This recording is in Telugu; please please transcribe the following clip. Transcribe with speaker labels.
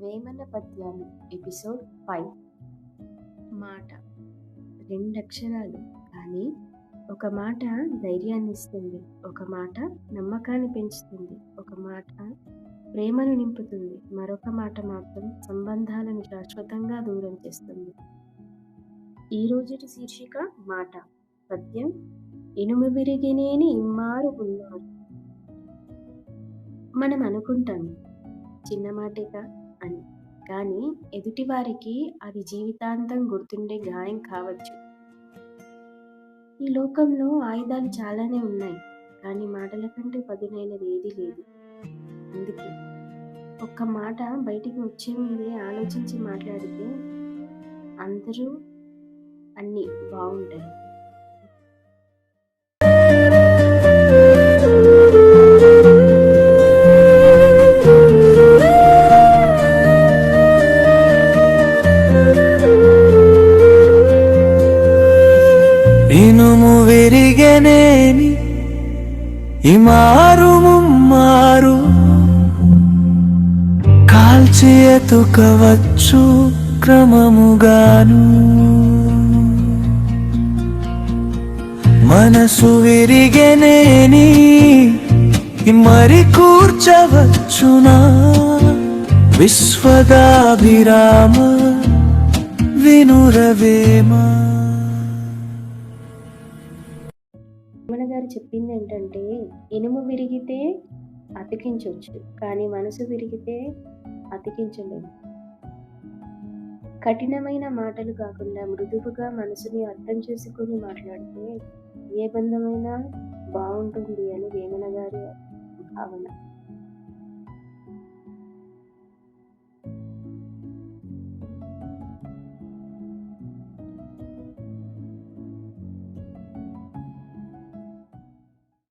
Speaker 1: వేమన పద్యాలు ఎపిసోడ్ ఫైవ్. మాట. రెండక్షరాలు కానీ ఒక మాట ధైర్యాన్ని ఇస్తుంది ఒక మాట నమ్మకాన్ని పెంచుతుంది ఒక మాట ప్రేమను నింపుతుంది మరొక మాట మాత్రం సంబంధాలను శాశ్వతంగా దూరం చేస్తుంది. ఈ రోజుటి శీర్షిక మాట. పద్యం ఇనుము విరిగినేని ఇమ్మారు ఉన్నారు మనం అనుకుంటాం చిన్న మాటేగా అని. కానీ ఎదుటివారికి అది జీవితాంతం గుర్తుండే గాయం కావచ్చు. ఈ లోకంలో ఆయుధాలు చాలానే ఉన్నాయి కానీ మాటల కంటే పదునైనది ఏదీ లేదు. అందుకే ఒక్క మాట బయటికి వచ్చే ముందే ఆలోచించి మాట్లాడితే అందరూ అన్నీ బాగుంటాయి.
Speaker 2: ఇనుము విరిగనేని ఇమారు ముమ్మారు కాల్చి ఎతుకవచ్చు క్రమముగాను. మనసు విరిగనేని మరి కూర్చవచ్చునా? విశ్వదాభిరామ వినురవేమా?
Speaker 1: రమణ గారు చెప్పింది ఏంటంటే ఇనుము విరిగితే అతికించవచ్చు కానీ మనసు విరిగితే అతికించలేము. కఠినమైన మాటలు కాకుండా మృదువుగా మనసుని అర్థం చేసుకొని మాట్లాడితే ఏ బంధమైనా బాగుంటుంది అని వేమన గారి భావన.